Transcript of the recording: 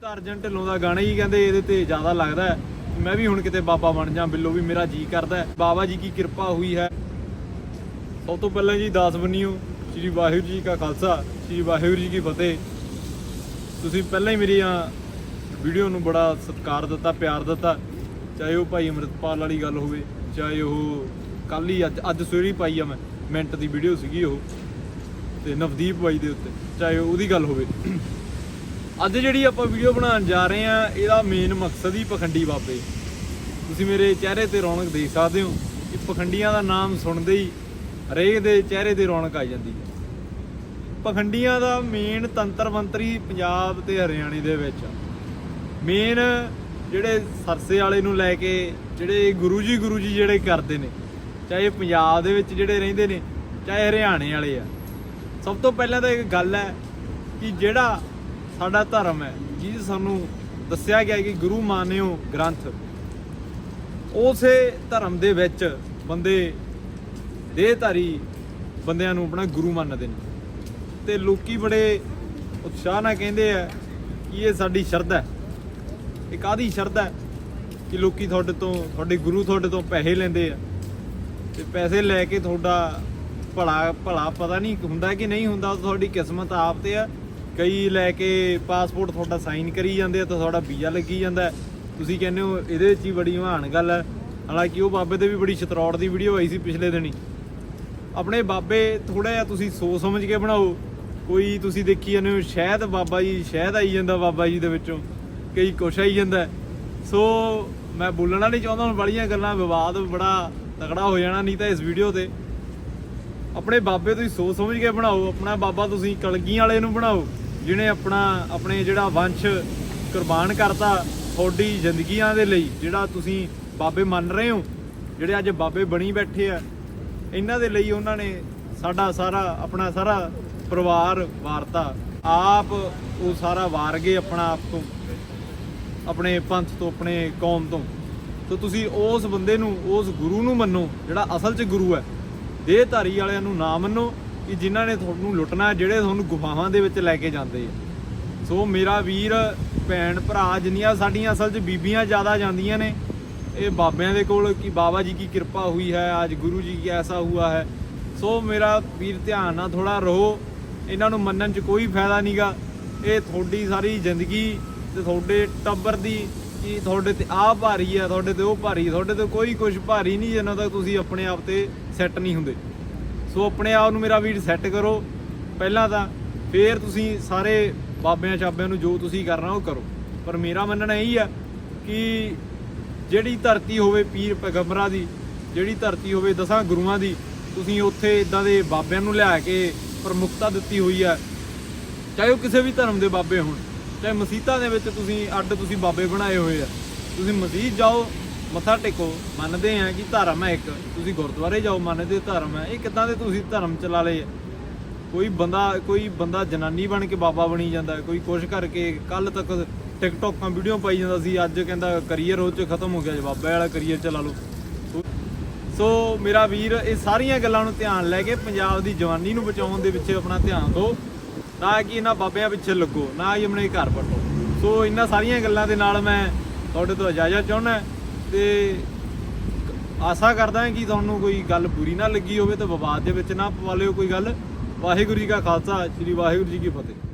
ਤਾਂ ਅਰਜਨ ਢਿੱਲੋਂ ਦਾ ਗਾਣਾ ਹੀ ਕਹਿੰਦੇ ਇਹਦੇ ਤੇ ਜ਼ਿਆਦਾ ਲੱਗਦਾ ਮੈਂ ਵੀ ਹੁਣ ਕਿਤੇ ਬਾਬਾ ਬਣ ਜਾ ਬਿੱਲੋ ਵੀ ਮੇਰਾ ਜੀ ਕਰਦਾ ਬਾਬਾ ਜੀ ਕੀ ਕਿਰਪਾ ਹੋਈ ਹੈ। ਸਭ ਤੋਂ ਪਹਿਲਾਂ ਜੀ ਦਾਸ ਬੰਨਿਓ, ਸ੍ਰੀ ਵਾਹਿਗੁਰੂ ਜੀ ਕਾ ਖਾਲਸਾ, ਸ੍ਰੀ ਵਾਹਿਗੁਰੂ ਜੀ ਕੀ ਫਤਿਹ। ਤੁਸੀਂ ਪਹਿਲਾਂ ਹੀ ਮੇਰੀਆਂ ਵੀਡੀਓ ਨੂੰ ਬੜਾ ਸਤਿਕਾਰ ਦਿੱਤਾ, ਪਿਆਰ ਦਿੱਤਾ। ਚਾਹੇ ਉਹ ਭਾਈ ਅੰਮ੍ਰਿਤਪਾਲ ਵਾਲੀ ਗੱਲ ਹੋਵੇ, ਚਾਹੇ ਉਹ ਕੱਲ ਹੀ ਅੱਜ ਅੱਜ ਸਵੇਰੇ ਪਾਈ ਆ ਮੈਂ, ਮਿੰਟ ਦੀ ਵੀਡੀਓ ਸੀਗੀ ਉਹ। ਤੇ ਨਵਦੀਪ ਬਾਈ ਦੇ ਉੱਤੇ, ਚਾਹੇ ਉਹਦੀ ਗੱਲ ਹੋਵੇ। ਅੱਜ ਜਿਹੜੀ ਆਪਾਂ ਵੀਡੀਓ ਬਣਾਉਣ ਜਾ ਰਹੇ ਆ ਇਹਦਾ ਮੇਨ ਮਕਸਦ ਹੀ ਪਖੰਡੀ ਬਾਬੇ। ਤੁਸੀਂ ਮੇਰੇ ਚਿਹਰੇ ਤੇ ਰੌਣਕ ਦੇਖ ਸਕਦੇ ਹੋ ਕਿ ਪਖੰਡੀਆਂ ਦਾ ਨਾਮ ਸੁਣਦੇ ਹੀ ਹਰੇਕ ਦੇ ਚਿਹਰੇ ਤੇ ਰੌਣਕ ਆ ਜਾਂਦੀ ਹੈ। ਪਖੰਡੀਆਂ ਦਾ ਮੇਨ ਤੰਤਰ ਮੰਤਰੀ ਪੰਜਾਬ ਤੇ ਹਰਿਆਣੇ ਦੇ ਵਿੱਚ ਮੇਨ ਜਿਹੜੇ ਸਰਸੇ ਵਾਲੇ ਨੂੰ ਲੈ ਕੇ ਜਿਹੜੇ ਗੁਰੂ ਜੀ ਗੁਰੂ ਜੀ ਜਿਹੜੇ ਕਰਦੇ ਨੇ, ਚਾਹੇ ਪੰਜਾਬ ਦੇ ਵਿੱਚ ਜਿਹੜੇ ਰਹਿੰਦੇ ਨੇ, ਚਾਹੇ ਹਰਿਆਣੇ ਵਾਲੇ ਆ। ਸਭ ਤੋਂ ਪਹਿਲਾਂ ਤਾਂ ਇੱਕ ਗੱਲ ਹੈ ਕਿ ਜਿਹੜਾ ਸਾਡਾ ਧਰਮ ਹੈ। ਜਿਸ ਸਾਨੂੰ ਦੱਸਿਆ ਗਿਆ ਕਿ ਗੁਰੂ ਮਾਨਿਓ ਗ੍ਰੰਥ। ਉਸੇ ਧਰਮ ਦੇ ਵਿੱਚ ਬੰਦੇ ਦੇਹਧਾਰੀ ਬੰਦਿਆਂ ਨੂੰ ਆਪਣਾ ਗੁਰੂ ਮੰਨਦੇ ਨੇ। ਤੇ ਲੋਕੀ ਬੜੇ ਉਤਸ਼ਾਹ ਨਾਲ ਕਹਿੰਦੇ ਆ ਕਿ ਇਹ ਸਾਡੀ ਸ਼ਰਧਾ ਹੈ। ਇਹ ਕਾਦੀ ਸ਼ਰਧਾ ਹੈ ਕਿ ਲੋਕੀ ਤੁਹਾਡੇ ਤੋਂ, ਤੁਹਾਡੇ ਗੁਰੂ ਤੁਹਾਡੇ ਤੋਂ ਪੈਸੇ ਲੈਂਦੇ ਆ। ਤੇ ਪੈਸੇ ਲੈ ਕੇ ਤੁਹਾਡਾ ਭਲਾ ਭਲਾ ਪਤਾ ਨਹੀਂ ਹੁੰਦਾ ਕਿ ਨਹੀਂ ਹੁੰਦਾ, ਤੁਹਾਡੀ ਕਿਸਮਤ ਆਪ ਤੇ ਆ। ਕਈ ਲੈ ਕੇ ਪਾਸਪੋਰਟ ਤੁਹਾਡਾ ਸਾਈਨ ਕਰੀ ਜਾਂਦੇ ਆ ਤਾਂ ਤੁਹਾਡਾ ਵੀਜ਼ਾ ਲੱਗੀ ਜਾਂਦਾ ਤੁਸੀਂ ਕਹਿੰਦੇ ਹੋ ਇਹਦੇ ਵਿੱਚ ਹੀ ਬੜੀ ਮਹਾਨ ਗੱਲ ਹੈ। ਹਾਲਾਂਕਿ ਉਹ ਬਾਬੇ ਤੇ ਵੀ ਬੜੀ ਛਤਰੌੜ ਦੀ ਵੀਡੀਓ ਆਈ ਸੀ ਪਿਛਲੇ ਦਿਨੀ। ਆਪਣੇ ਬਾਬੇ ਥੋੜਾ ਜਿਹਾ ਤੁਸੀਂ ਸੋਚ ਸਮਝ ਕੇ ਬਣਾਓ। ਕੋਈ ਤੁਸੀਂ ਦੇਖੀ ਜਾਂਦੇ ਹੋ, ਸ਼ਾਇਦ ਬਾਬਾ ਜੀ, ਸ਼ਾਇਦ ਆਈ ਜਾਂਦਾ ਬਾਬਾ ਜੀ ਦੇ ਵਿੱਚੋਂ। ਕਈ ਕੁਛ ਆਈ ਜਾਂਦਾ ਸੋ ਮੈਂ ਬੋਲਣਾ ਨਹੀਂ ਚਾਹੁੰਦਾ, ਹੁਣ ਬੜੀਆਂ ਗੱਲਾਂ ਵਿਵਾਦ ਬੜਾ ਤਕੜਾ ਹੋ ਜਾਣਾ ਨਹੀਂ ਤਾਂ ਇਸ ਵੀਡੀਓ ਤੇ। ਆਪਣੇ ਬਾਬੇ ਤੁਸੀਂ ਸੋਚ ਸਮਝ ਕੇ ਬਣਾਓ, ਆਪਣਾ ਬਾਬਾ ਤੁਸੀਂ ਕਲਗੀਆਂ ਵਾਲੇ ਨੂੰ ਬਣਾਓ। ਜਿਹਨੇ ਆਪਣਾ, ਆਪਣੇ ਜਿਹੜਾ ਵੰਸ਼ ਕੁਰਬਾਨ ਕਰਤਾ ਤੁਹਾਡੀ ਜ਼ਿੰਦਗੀਆਂ ਦੇ ਲਈ, ਜਿਹੜਾ ਤੁਸੀਂ ਬਾਬੇ ਮੰਨ ਰਹੇ ਹੋ, ਜਿਹੜੇ ਅੱਜ ਬਾਬੇ ਬਣੀ ਬੈਠੇ ਆ, ਇਹਨਾਂ ਦੇ ਲਈ ਉਹਨਾਂ ਨੇ ਸਾਡਾ ਸਾਰਾ, ਆਪਣਾ ਸਾਰਾ ਪਰਿਵਾਰ ਵਾਰਤਾ। ਆਪ ਉਹ ਸਾਰਾ ਵਾਰ ਗਏ ਆਪਣਾ ਆਪ ਤੋਂ, ਆਪਣੇ ਪੰਥ ਤੋਂ, ਆਪਣੇ ਕੌਮ ਤੋਂ। ਤਾਂ ਤੁਸੀਂ ਉਸ ਬੰਦੇ ਨੂੰ, ਉਸ ਗੁਰੂ ਨੂੰ ਮੰਨੋ, ਜਿਹੜਾ ਅਸਲ 'ਚ ਗੁਰੂ ਹੈ। ਦੇਹਧਾਰੀ ਵਾਲਿਆਂ ਨੂੰ ਨਾ ਮੰਨੋ ਕਿ ਜਿਨ੍ਹਾਂ ਨੇ ਤੁਹਾਨੂੰ ਲੁੱਟਣਾ ਜਿਹੜੇ ਤੁਹਾਨੂੰ ਗੁਫਾਵਾਂ ਦੇ ਵਿੱਚ ਲੈ ਕੇ ਜਾਂਦੇ ਆ। ਸੋ ਮੇਰਾ ਵੀਰ ਭੈਣ ਭਰਾ ਜਿੰਨੀਆਂ ਸਾਡੀਆਂ ਅਸਲ 'ਚ ਬੀਬੀਆਂ ਜ਼ਿਆਦਾ ਜਾਂਦੀਆਂ ਨੇ ਇਹ ਬਾਬਿਆਂ ਦੇ ਕੋਲ ਕਿ ਬਾਬਾ ਜੀ ਕੀ ਕਿਰਪਾ ਹੋਈ ਹੈ ਅੱਜ ਗੁਰੂ ਜੀ ਕੀ ਐਸਾ ਹੁਆ ਹੈ। ਸੋ ਮੇਰਾ ਵੀਰ ਧਿਆਨ ਨਾਲ ਥੋੜਾ ਰਹੋ ਇਹਨਾਂ ਨੂੰ ਮੰਨਣ 'ਚ ਕੋਈ ਫਾਇਦਾ ਨਹੀਂਗਾ ਇਹ ਤੁਹਾਡੀ ਸਾਰੀ ਜ਼ਿੰਦਗੀ ਤੇ ਤੁਹਾਡੇ ਟੱਬਰ ਦੀ ਕਿ ਤੁਹਾਡੇ ਤੇ ਆਹ ਭਾਰੀ ਆ ਤੁਹਾਡੇ ਤੇ ਉਹ ਭਾਰੀ ਆ, ਤੁਹਾਡੇ ਤੇ ਕੋਈ ਕੁਝ ਭਾਰੀ ਨਹੀਂ ਜਿੰਨਾ ਤੱਕ ਤੁਸੀਂ ਆਪਣੇ ਆਪ ਤੇ ਸੈੱਟ ਨਹੀਂ ਹੁੰਦੇ। ਸੋ ਆਪਣੇ ਆਪ ਨੂੰ ਮੇਰਾ ਵੀਰ ਸੈੱਟ ਕਰੋ। ਪਹਿਲਾਂ ਤਾਂ ਫੇਰ ਤੁਸੀਂ ਸਾਰੇ ਬਾਬਿਆਂ, ਚਾਬਿਆਂ ਨੂੰ ਜੋ ਤੁਸੀਂ ਕਰਨਾ ਉਹ ਕਰੋ। ਪਰ ਮੇਰਾ ਮੰਨਣਾ ਇਹੀ ਆ ਕਿ ਜਿਹੜੀ ਧਰਤੀ ਹੋਵੇ ਪੀਰ ਪੈਗੰਬਰਾਂ ਦੀ, ਜਿਹੜੀ ਧਰਤੀ ਹੋਵੇ ਦਸਾਂ ਗੁਰੂਆਂ ਦੀ, ਤੁਸੀਂ ਉੱਥੇ ਇਦਾਂ ਦੇ ਬਾਬਿਆਂ ਨੂੰ ਲਿਆ ਕੇ ਪ੍ਰਮੁਖਤਾ ਦਿੱਤੀ ਹੋਈ ਹੈ ਚਾਹੇ ਉਹ ਕਿਸੇ ਵੀ ਧਰਮ ਦੇ ਬਾਬੇ ਹੋਣ, ਚਾਹੇ ਮਸੀਤਾਂ ਦੇ ਵਿੱਚ ਤੁਸੀਂ ਅੱਡ ਤੁਸੀਂ ਬਾਬੇ ਬਣਾਏ ਹੋਏ ਆ। ਤੁਸੀਂ ਮਸਜਿਦ ਜਾਓ ਮੱਥਾ ਟੇਕੋ, ਮੰਨਦੇ ਆ ਕਿ ਧਰਮ ਹੈ ਇੱਕ। ਤੁਸੀਂ ਗੁਰਦੁਆਰੇ ਜਾਓ, ਮੰਨਦੇ ਧਰਮ ਹੈ। ਇਹ ਕਿੱਦਾਂ ਦੇ ਤੁਸੀਂ ਧਰਮ ਚਲਾ ਲਏ? ਕੋਈ ਬੰਦਾ ਕੋਈ ਬੰਦਾ ਜਨਾਨੀ ਬਣ ਕੇ ਬਾਬਾ ਬਣੀ ਜਾਂਦਾ ਕੋਈ ਕੁਛ ਕਰਕੇ ਕੱਲ ਤੱਕ ਟਿਕਟੋਕਾਂ ਵੀਡੀਓ ਪਾਈ ਜਾਂਦਾ ਸੀ। ਅੱਜ ਕਹਿੰਦਾ ਕਰੀਅਰ ਉਹ ਚ ਖਤਮ ਹੋ ਗਿਆ ਜੀ। ਬਾਬੇ ਵਾਲਾ ਕਰੀਅਰ ਚਲਾ ਲਓ। ਸੋ- ਸੋ ਮੇਰਾ ਵੀਰ, ਇਹ ਸਾਰੀਆਂ ਗੱਲਾਂ ਨੂੰ ਧਿਆਨ ਲੈ ਕੇ ਪੰਜਾਬ ਦੀ ਜਵਾਨੀ ਨੂੰ ਬਚਾਉਣ ਦੇ ਵਿੱਚ ਆਪਣਾ ਧਿਆਨ ਦਿਓ। ਨਾ ਕਿ ਇਹਨਾਂ ਬਾਬਿਆਂ ਪਿੱਛੇ ਲੱਗੋ, ਨਾ ਹੀ ਆਪਣੇ ਘਰ ਪਟੋ ਸੋ ਇਹਨਾਂ ਸਾਰੀਆਂ ਗੱਲਾਂ ਦੇ ਨਾਲ ਮੈਂ ਤੁਹਾਡੇ ਤੋਂ ਇਜਾਜ਼ਤ ਚਾਹੁੰਦਾ। ਤੇ ਆਸਾ ਕਰਦਾ ਹਾਂ ਕਿ ਤੁਹਾਨੂੰ ਕੋਈ ਗੱਲ ਬੁਰੀ ਨਾ ਲੱਗੀ ਹੋਵੇ ਤਾਂ ਵਿਵਾਦ ਦੇ ਵਿੱਚ ਨਾ ਪਵਾ ਲਿਓ ਕੋਈ ਗੱਲ। ਵਾਹਿਗੁਰੂ ਜੀ ਕਾ ਖਾਲਸਾ, ਸ੍ਰੀ ਵਾਹਿਗੁਰੂ ਜੀ ਕੀ ਫਤਿਹ।